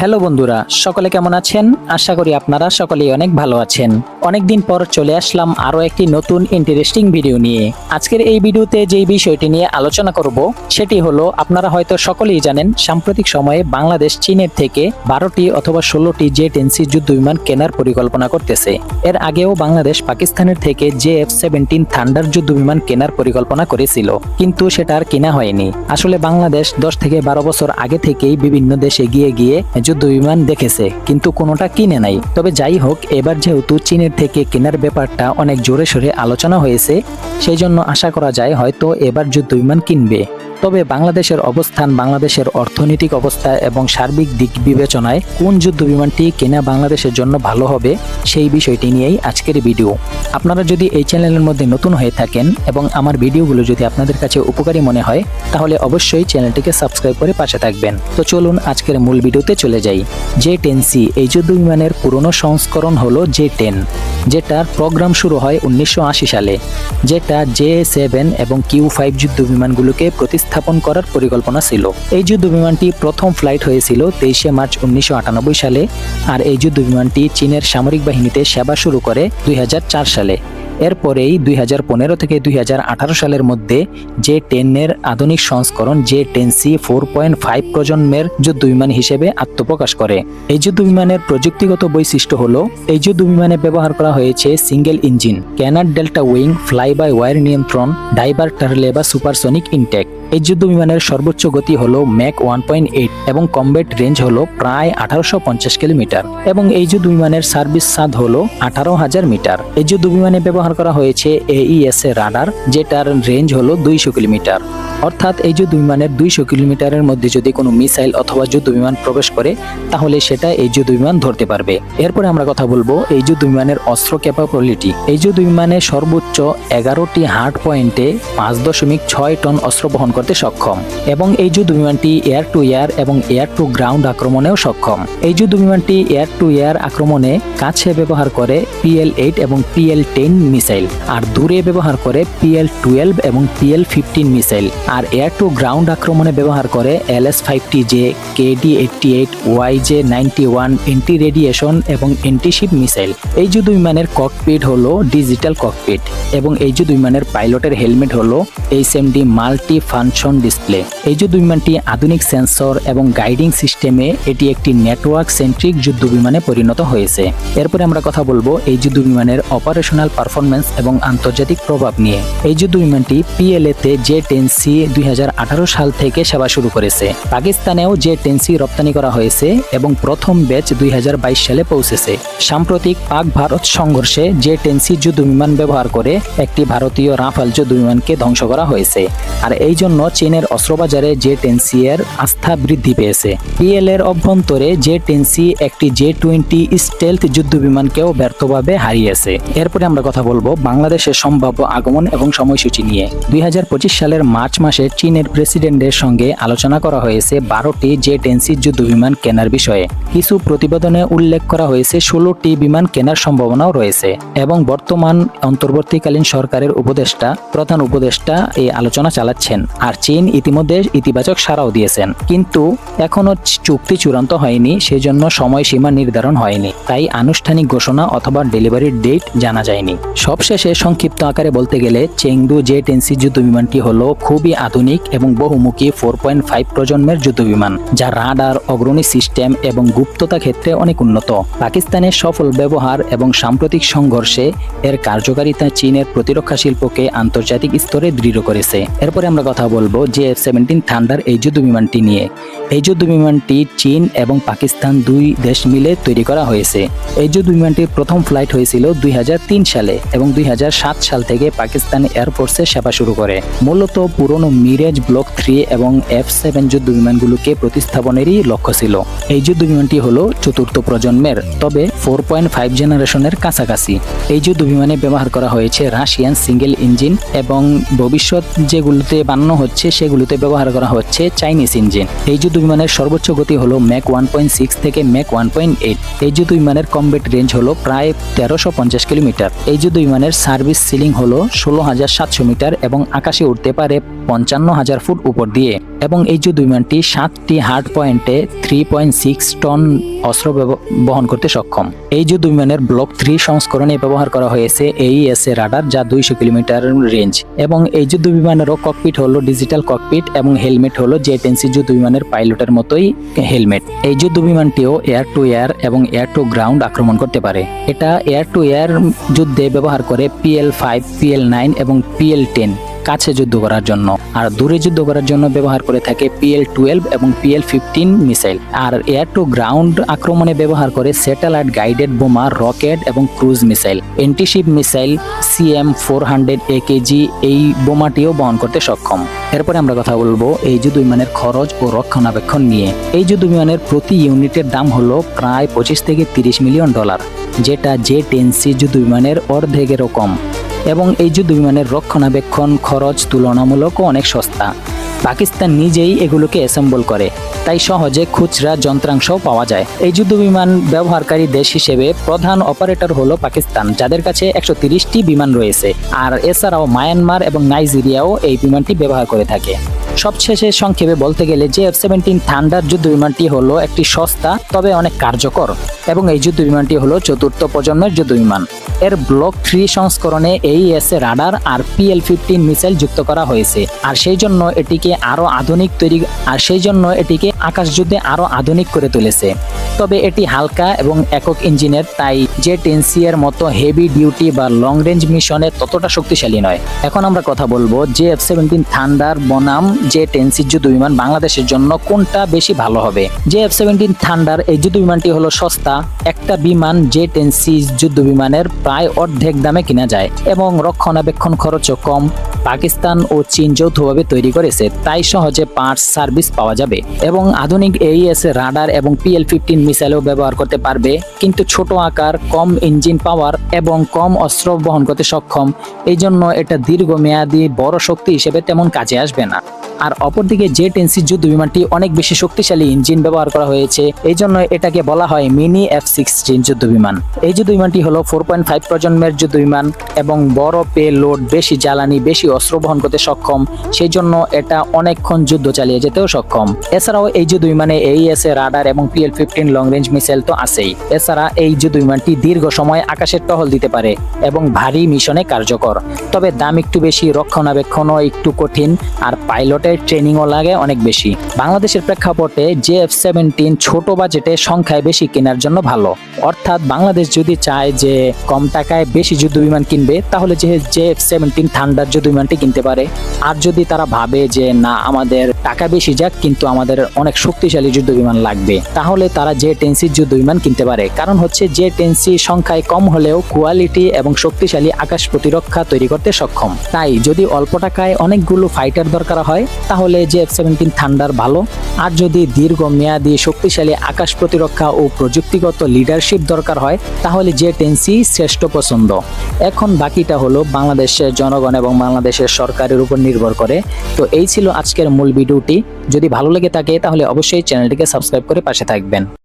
Hello বন্ধুরা, সকলে কেমন আছেন? আশা করি আপনারা সকলেই অনেক ভালো আছেন। অনেকদিন পর চলে আসলাম আরও একটি নতুন ইন্টারেস্টিং ভিডিও নিয়ে। আজকের এই ভিডিওতে যেই বিষয়টি নিয়ে আলোচনা করব, সেটি হলো, আপনারা হয়তো সকলেই জানেন, সাম্প্রতিক সময়ে বাংলাদেশ চীনের থেকে বারোটি অথবা ষোলোটি জেট এনসি যুদ্ধ বিমান কেনার পরিকল্পনা করতেছে। এর আগেও বাংলাদেশ পাকিস্তানের থেকে জে এফ সেভেন্টিন থান্ডার যুদ্ধ বিমান কেনার পরিকল্পনা করেছিল, কিন্তু সেটা আর কেনা হয়নি। আসলে বাংলাদেশ দশ থেকে বারো বছর আগে থেকেই বিভিন্ন দেশে গিয়ে গিয়ে যুদ্ধ বিমান দেখেছে, কিন্তু কোনোটা কিনে নাই। তবে যাই হোক, এবার যেহেতু চীনের থেকে কেনার ব্যাপারটা অনেক জোরে সোরে আলোচনা হয়েছে, সেই জন্য আশা করা যায় হয়তো এবার যুদ্ধ বিমান কিনবে। তবে বাংলাদেশের অবস্থান বাংলাদেশের অর্থনৈতিক অবস্থা এবং সার্বিক দিক বিবেচনায় কোন যুদ্ধ বিমানটি কেনা বাংলাদেশের জন্য ভালো হবে, সেই বিষয়টি নিয়েই আজকের ভিডিও। আপনারা যদি এই চ্যানেলের মধ্যে নতুন হয়ে থাকেন এবং আমার ভিডিওগুলো যদি আপনাদের কাছে উপকারী মনে হয়, তাহলে অবশ্যই চ্যানেলটিকে সাবস্ক্রাইব করে পাশে থাকবেন। তো চলুন আজকের মূল ভিডিওতে চলে যাই। জে টেন সি এই যুদ্ধ বিমানের পুরনো সংস্করণ হলো জে টেন যেটার প্রোগ্রাম শুরু হয় উনিশশো আশি সালে, যেটা জে সেভেন এবং কিউ ফাইভ যুদ্ধ বিমানগুলোকে প্রতিস্থাপন করার পরিকল্পনা ছিল। এই যুদ্ধ বিমানটি প্রথম ফ্লাইট হয়েছিল তেইশে মার্চ উনিশশো আটানব্বই সালে, আর এই যুদ্ধ বিমানটি চীনের সামরিক বাহিনীতে সেবা শুরু করে দুই হাজার চার সালে। এরপরেই দুই হাজার পনেরো থেকে দুই হাজার আঠারো সালের মধ্যে জে টেনের আধুনিক সংস্করণ J ten C four point five প্রজন্মের যুদ্ধ বিমান হিসেবে আত্মপ্রকাশ করে। এই যুদ্ধ বিমানের প্রযুক্তিগত বৈশিষ্ট্য হল, এই যুদ্ধ বিমানে ব্যবহার করা হয়েছে single engine canard delta wing, fly by wire নিয়ন্ত্রণ ডাইভার টার্লে বা সুপারসনিক ইনটেক। এই যুদ্ধ বিমানের সর্বোচ্চ গতি হল ম্যাক ওয়ান পয়েন্ট এইট এবং কমবেট রেঞ্জ হল প্রায় আঠারোশো পঞ্চাশ কিলোমিটার এবং এই যুদ্ধ বিমানের সার্ভিস সাদ হল আঠারো হাজার মিটার। এই যুদ্ধ বিমানে ব্যবহার করা হয়েছে এইএস এ রাডার যেটার রেঞ্জ হল দুইশো কিলোমিটার। অর্থাৎ এই যুদ্ধ বিমানের দুইশো কিলোমিটারের মধ্যে যদি কোনো মিসাইল অথবা যুদ্ধ বিমান প্রবেশ করে, তাহলে সেটা এই যুদ্ধ বিমান ধরতে পারবে। এরপরে আমরা কথা বলব এই যুদ্ধ বিমানের অস্ত্র ক্যাপাবিলিটি এই যুদ্ধ বিমানে সর্বোচ্চ এগারোটি হার্ড পয়েন্টে পাঁচ দশমিক ছয় টন অস্ত্র বহন করতে সক্ষম। এবং এই যুদ্ধ বিমানটি এয়ার টু এয়ার এবং এয়ার টু গ্রাউন্ড আক্রমণেও সক্ষম। এই যুদ্ধ বিমানটি এয়ার টু এয়ার আক্রমণে কাছে ব্যবহার করে পিএল এইট এবং পিএল টেন মিসাইল, আর দূরে ব্যবহার করে পিএল টুয়েলভ এবং পিএল ফিফটিন মিসাইল, আর এয়ার টু গ্রাউন্ড আক্রমণে ব্যবহার করে L S five T J KD eighty eight Y J ninety one anti radiation এবং এন্টিশিপ মিসাইল। এই যুদ্ধ বিমানের ককপিট হলো ডিজিটাল ককপিট এবং এই যুদ্ধ বিমানের পাইলটের হেলমেট হলো H M D multi function display এই যুদ্ধ বিমানটি আধুনিক সেন্সর এবং গাইডিং সিস্টেমে এটি একটি নেটওয়ার্ক সেন্ট্রিক যুদ্ধ বিমানে পরিণত হয়েছে। এরপরে আমরা কথা বলব এই যুদ্ধ বিমানের অপারেশনাল পারফরমেন্স এবং আন্তর্জাতিক প্রভাব নিয়ে। এই যুদ্ধ বিমানটি পিএলএ তে জে টেন সি দুই সাল থেকে সেবা শুরু করেছে। পাকিস্তানেও জে টেন সি রপ্তানি করা হয়েছে এবং প্রথম ব্যাচ দুই হাজার বাইশ সালে পৌঁছেছে। সাম্প্রতিক পাক ভারত সংঘর্ষে জে টেন সি যুদ্ধ বিমান ব্যবহার করে একটি ভারতীয় রাফাল যুদ্ধ বিমানকে ধ্বংস করা হয়েছে। আর এই জন্য চীনের অস্ত্রবাজারে জে টেন সি এর আস্থা বৃদ্ধি পেয়েছে। পিএল এর অভ্যন্তরে জে টেন সি একটি জে টোয়েন্টি স্টেলথ যুদ্ধ বিমানকেও ব্যর্থভাবে হারিয়েছে। এরপরে আমরা কথা বলব বাংলাদেশের সম্ভাব্য আগমন এবং সময়সূচি নিয়ে। দুই সালের মার্চ মাসে চীনের প্রেসিডেন্টের সঙ্গে আলোচনা করা হয়েছে বারোটি জে টেন সি যুদ্ধ বিমান কেনার বিষয়ে। কিছু প্রতিবেদনে উল্লেখ করা হয়েছে ষোলোটি বিমান কেনার সম্ভাবনাও রয়েছে এবং বর্তমান অন্তর্বর্তীকালীন সরকারের উপদেষ্টা, প্রধান উপদেষ্টা এই আলোচনা চালাচ্ছেন। আর চীন ইতিমধ্যে ইতিবাচক সাড়াও দিয়েছেন। কিন্তু এখনও চুক্তি চূড়ান্ত হয়নি, সেজন্য সময়সীমা নির্ধারণ হয়নি। তাই আনুষ্ঠানিক ঘোষণা অথবা ডেলিভারির ডেট জানা যায়নি। সবশেষে সংক্ষিপ্ত আকারে বলতে গেলে, চেংদু জে টেনসি যুদ্ধ বিমানটি হলো খুবই আধুনিক এবং বহুমুখী ফোর পয়েন্ট ফাইভ প্রজন্মের যুদ্ধ বিমান, যা রাডার, অগ্রণী সিস্টেম এবং গুপ্ততা ক্ষেত্রে অনেক উন্নত। পাকিস্তানের সফল ব্যবহার এবং সাম্প্রতিক সংঘর্ষে এর কার্যকারিতা চীনের প্রতিরক্ষা শিল্পকে আন্তর্জাতিক স্তরে দৃঢ় করেছে। এরপরে আমরা কথা বলব যে এফ সেভেন্টিন থান্ডার এই যুদ্ধ বিমানটি নিয়ে। এই যুদ্ধ বিমানটি চীন এবং পাকিস্তান দুই দেশ মিলে তৈরি করা হয়েছে। এই যুদ্ধ বিমানটির প্রথম ফ্লাইট হয়েছিল দুই সালে এবং দুই সাল থেকে পাকিস্তান এয়ারফোর্সে সেবা শুরু করে। মূলত পুরনো মিরেজ ব্লক থ্রি এবং এফ সেভেন যুদ্ধ বিমানগুলোকে প্রতিস্থাপনেরই লক্ষ্য ছিল। এই যুদ্ধ বিমানটি হলো চতুর্থ প্রজন্মের, তবে ফোর পয়েন্ট ফাইভ জেনারেশনের কাছাকাছি। এই যুদ্ধ বিমানে ব্যবহার করা হয়েছে রাশিয়ান সিঙ্গেল ইঞ্জিন এবং ভবিষ্যৎ যেগুলোতে বানানো হচ্ছে, সেগুলোতে ব্যবহার করা হচ্ছে চাইনিজ ইঞ্জিন এই যুদ্ধ বিমানের সর্বোচ্চ গতি হলো ম্যাক ওয়ান পয়েন্ট সিক্স থেকে ম্যাক ওয়ান পয়েন্ট এইট এই যুদ্ধ বিমানের কমবেট রেঞ্জ হলো প্রায় তেরোশো পঞ্চাশ কিলোমিটার। এই যুদ্ধ বিমানের সার্ভিস সিলিং হলো ষোলো হাজার সাতশো মিটার এবং আকাশে উঠতে পারে পঞ্চান্ন হাজার ফুট উপর দিয়ে। এবং এই যুদ্ধ বিমানটি সাতটি হার্ড পয়েন্টে থ্রি পয়েন্ট সিক্স টন অস্ত্র বহন করতে সক্ষম। এই যুদ্ধ বিমানের ব্লক থ্রি সংস্করণে ব্যবহার করা হয়েছে এইএস এ রাডার যা দুইশো কিলোমিটার রেঞ্জ এবং এই যুদ্ধ বিমানেরও ককপিট হলো ডিজিটাল ককপিট এবং হেলমেট হলো জেট এনসি যুদ্ধ বিমানের পাইলটের মতোই হেলমেট এই যুদ্ধ বিমানটিও এয়ার টু এয়ার এবং এয়ার টু গ্রাউন্ড আক্রমণ করতে পারে। এটা এয়ার টু এয়ার যুদ্ধে ব্যবহার করে পিএল ফাইভ পিএল নাইন এবং পিএল টেন কাছে যুদ্ধ করার জন্য। আর দূরে যুদ্ধ করার জন্য ব্যবহার করে থাকে পিএল টুয়েলভ এবং পিএল ফিফটিন মিসাইল। আর এয়ার টু গ্রাউন্ড আক্রমণে ব্যবহার করে স্যাটেলাইট গাইডেড বোমা, রকেট এবং cruise missile. Antiship missile CM four hundred A KG এই বোমাটিও বহন করতে সক্ষম। এরপরে আমরা কথা বলব এই যুদ্ধ বিমানের খরচ ও রক্ষণাবেক্ষণ নিয়ে। এই যুদ্ধ বিমানের প্রতি ইউনিটের দাম হলো প্রায় পঁচিশ থেকে তিরিশ মিলিয়ন ডলার, যেটা জে টেন সি যুদ্ধ বিমানের অর্ধেকেরও কম। এবং এই যুদ্ধ বিমানের রক্ষণাবেক্ষণ, খরচ তুলনামূলকও অনেক সস্তা। পাকিস্তান নিজেই এগুলোকে অ্যাসেম্বল করে, তাই সহজে খুচরা যন্ত্রাংশও পাওয়া যায়। এই যুদ্ধ বিমান ব্যবহারকারী দেশ হিসেবে প্রধান অপারেটর হলো পাকিস্তান, যাদের কাছে একশো তিরিশটি বিমান রয়েছে। আর এছাড়াও মায়ানমার এবং নাইজেরিয়াও এই বিমানটি ব্যবহার করে থাকে। সবশেষে সংক্ষেপে বলতে গেলে যে এফ সেভেন্টিন থান্ডার যুদ্ধ বিমানটি হলো একটি সস্তা, তবে অনেক কার্যকর। এবং এই যুদ্ধ বিমানটি হলো চতুর্থ প্রজন্মের যুদ্ধ বিমান। এর ব্লক থ্রি সংস্করণে এই এস এ রাডার আর পিএল ফিফটিন মিসাইল যুক্ত করা হয়েছে। আর সেই জন্য এটিকে আরও আধুনিক তৈরি আর সেই জন্য এটিকে আকাশযুদ্ধে আরও আধুনিক করে তুলেছে। তবে এটি হালকা এবং একক ইঞ্জিনের, তাই জেট এনসিএর মতো হেভি ডিউটি বা লং রেঞ্জ মিশনে ততটা শক্তিশালী নয়। এখন আমরা কথা বলব যে এফ সেভেন্টিন থান্ডার বনাম জেট এনসি যুদ্ধ বিমান বাংলাদেশের জন্য কোনটা বেশি ভালো হবে? যে এফ সেভেন্টিন থান্ডার এই যুদ্ধ বিমানটি হলো সস্তা, একটা বিমান জেট এনসি যুদ্ধ বিমানের প্রায় অর্ধেক দামে কিনা যায় এবং রক্ষণাবেক্ষণ খরচও কম। পাকিস্তান ও চীন যৌথভাবে তৈরি করেছে, তাই সহজে পার্টস সার্ভিস পাওয়া যাবে এবং আধুনিক এইএস রাডার এবং পিএল ফিফটিন মিসাইলও ব্যবহার করতে পারবে। কিন্তু ছোট আকার, কম ইঞ্জিন পাওয়ার এবং কম অস্ত্র বহন করতে সক্ষম এই জন্য এটা দীর্ঘমেয়াদী বড় শক্তি হিসেবে তেমন কাজে আসবে না। আর অপরদিকে জেট এনসি যুদ্ধ বিমানটি অনেক বেশি শক্তিশালী ইঞ্জিন ব্যবহার করা হয়েছে। এই জন্য এটাকে বলা হয় মিনি এফ সিক্সটিন যুদ্ধ বিমান। এই যুদ্ধ বিমানটি হলো ফোর পয়েন্ট ফাইভ প্রজন্মের যুদ্ধ বিমান এবং বড় পে লোড বেশি জ্বালানি, বেশি অস্ত্র বহন করতে সক্ষম। সেই জন্য এটা অনেকক্ষণ যুদ্ধ চালিয়ে যেতেও সক্ষম। এছাড়াও এই যুদ্ধ বিমানে এইএস এ রাডার এবং PL fifteen long range missile তো আছেই। এছাড়া এই যুদ্ধ বিমানটি দীর্ঘ সময় আকাশের টহল দিতে পারে এবং ভারী মিশনে কার্যকর। তবে দাম একটু বেশি, রক্ষণাবেক্ষণও একটু কঠিন আর পাইলটের ট্রেনিংও লাগে অনেক বেশি। বাংলাদেশের প্রেক্ষাপটে জে এফ সেভেন্টিন ছোট বাজেটে সংখ্যায় বেশি কেনার জন্য ভালো। অর্থাৎ বাংলাদেশ যদি চায় যে কম টাকায় বেশি যুদ্ধ বিমান কিনবে, তাহলে যে জে এফ সেভেন্টিন থান্ডার যুদ্ধ বিমানটি কিনতে পারে। আর যদি তারা ভাবে যে, না, আমাদের টাকা বেশি যাক, কিন্তু আমাদের অনেক শক্তিশালী যুদ্ধ বিমান লাগবে, তাহলে তারা জে টেন্সির যুদ্ধ বিমান কিনতে পারে। কারণ হচ্ছে জে টেন্সি সংখ্যায় কম হলেও কোয়ালিটি এবং শক্তিশালী আকাশ প্রতিরক্ষা তৈরি করতে সক্ষম। তাই যদি অল্প টাকায় অনেকগুলো ফাইটার দরকার হয় তাহলে জে এফ সেভেন্টিন থান্ডার ভালো। আর যদি দীর্ঘ মেয়াদি শক্তিশালী আকাশ প্রতিরক্ষা ও প্রযুক্তিগত লিডারশিপ দরকার হয়, তাহলে যে টেন্সি শ্রেষ্ঠ পছন্দ। এখন বাকিটা হলো বাংলাদেশের জনগণ এবং বাংলাদেশের সরকারের উপর নির্ভর করে। তো এই ছিল আজকের মূল ভিডিওটি। যদি ভালো লেগে থাকে, তাহলে অবশ্যই চ্যানেলটিকে সাবস্ক্রাইব করে পাশে থাকবেন।